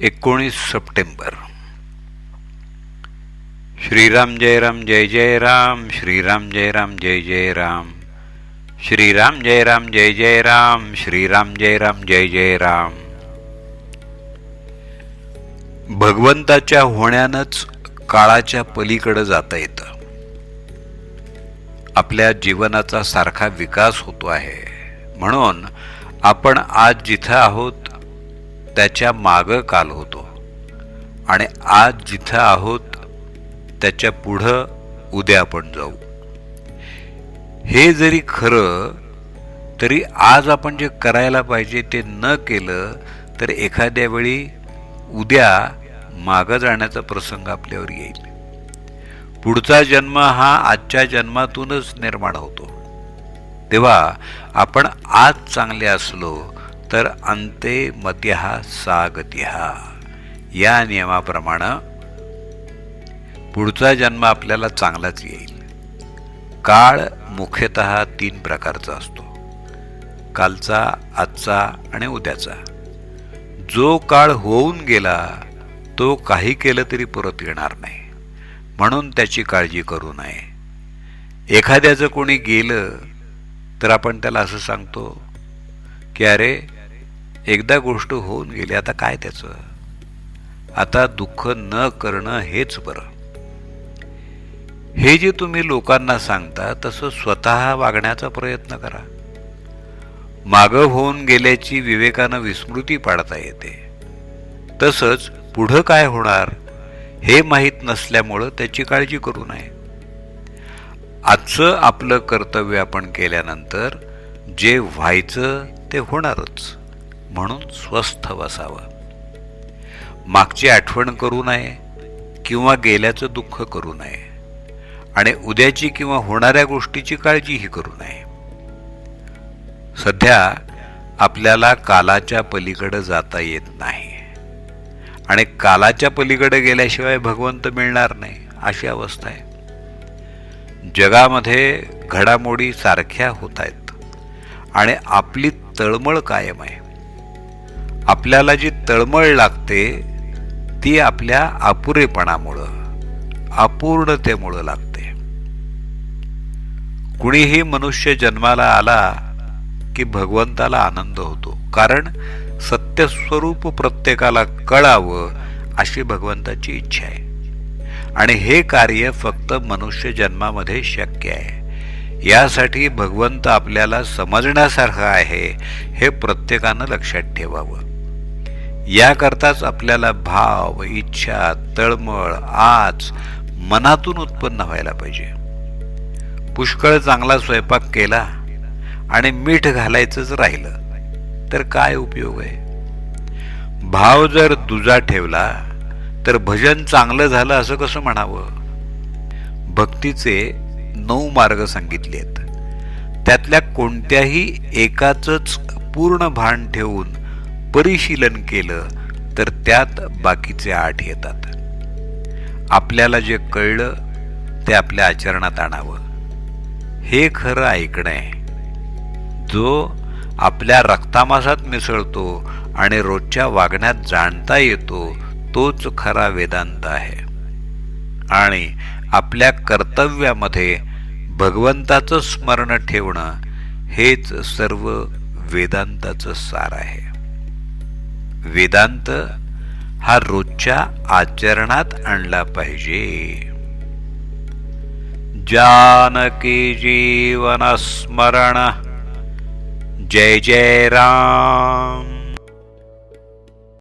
एकोणीस सप्टेंबर. श्रीराम जय राम जय जय राम श्रीराम जय राम जय जय राम. श्रीराम जय राम जय जय राम श्रीराम जय राम जय जय राम. भगवंताच्या होण्यानंच काळाच्या पलीकडे जाता येतं. आपल्या जीवनाचा सारखा विकास होतो आहे. म्हणून आपण आज जिथं आहोत त्याच्या मागं काल होतो. आणि आज जिथं आहोत त्याच्या पुढं उद्या आपण जाऊ. हे जरी खरं तरी आज आपण जे करायला पाहिजे ते न केलं तर एखाद्या वेळी उद्या मागं जाण्याचा प्रसंग आपल्यावर येईल. पुढचा जन्म हा आजच्या जन्मातूनच निर्माण होतो. तेव्हा आपण आज चांगले असलो तर अंते मत्या सागत्या. या नियमाप्रमाणे पुढचा जन्म आपल्याला चांगलाच येईल. काळ मुख्यतः तीन प्रकारचा असतो. कालचा आजचा आणि उद्याचा. जो काळ होऊन गेला तो काही केलं तरी परत येणार नाही. म्हणून त्याची काळजी करू नये. एखाद्याचं कोणी गेलं तर आपण त्याला असं सांगतो की अरे एकदा गोष्ट होऊन गेली आता काय त्याचं? आता दुःख न करणं हेच बरं. हे जे तुम्ही लोकांना सांगता तसं स्वतः वागण्याचा प्रयत्न करा. मागं होऊन गेल्याची विवेकानं विस्मृती पाडता येते. तसंच पुढं काय होणार हे माहीत नसल्यामुळं त्याची काळजी करू नये. आजचं आपलं कर्तव्य आपण केल्यानंतर जे व्हायचं ते होणारच. म्हणून स्वस्थ बसावं. मागची आठवण करू नये किंवा गेल्याचं दुःख करू नये. आणि उद्याची किंवा होणाऱ्या गोष्टीची काळजीही करू नये. सध्या आपल्याला कालाच्या पलीकडे जाता येत नाही. आणि कालाच्या पलीकडे गेल्याशिवाय भगवंत मिळणार नाही अशी अवस्था आहे. जगामध्ये घडामोडी सारख्या होत आहेत. आणि आपली तळमळ कायम आहे. आपल्याला जी तळमळ लागते ती आपल्या अपुरेपणामुळं अपूर्णतेमुळं लागते. कुणीही मनुष्य जन्माला आला की भगवंताला आनंद होतो. कारण सत्यस्वरूप प्रत्येकाला कळावं अशी भगवंताची इच्छा आहे. आणि हे कार्य फक्त मनुष्य जन्मामध्ये शक्य आहे. यासाठी भगवंत आपल्याला समजण्यासारखं आहे हे प्रत्येकानं लक्षात ठेवावं. याकरताच आपल्याला भाव इच्छा तळमळ आज मनातून उत्पन्न व्हायला पाहिजे. पुष्कळ चांगला स्वयंपाक केला आणि मीठ घालायचंच राहिलं तर काय उपयोग आहे? भाव जर दुजा ठेवला तर भजन चांगलं झालं असं कसं म्हणावं? भक्तीचे नऊ मार्ग सांगितले आहेत त्यातल्या कोणत्याही एकाच पूर्ण भान ठेवून परिशीलन केलं तर त्यात बाकीचे आठ येतात. आपल्याला जे कळलं ते आपल्या आचरणात आणावं. हे खरं ऐकणं आहे. जो आपल्या रक्तामासात मिसळतो आणि रोजच्या वागण्यात जाणता येतो तोच खरा वेदांत आहे. आणि आपल्या कर्तव्यामध्ये भगवंताचं स्मरण ठेवणं हेच सर्व वेदांताचं सार आहे. वेदांत हा रोजच्या आचरणात आणला पाहिजे. जानकी जीवन स्मरण जय जय राम.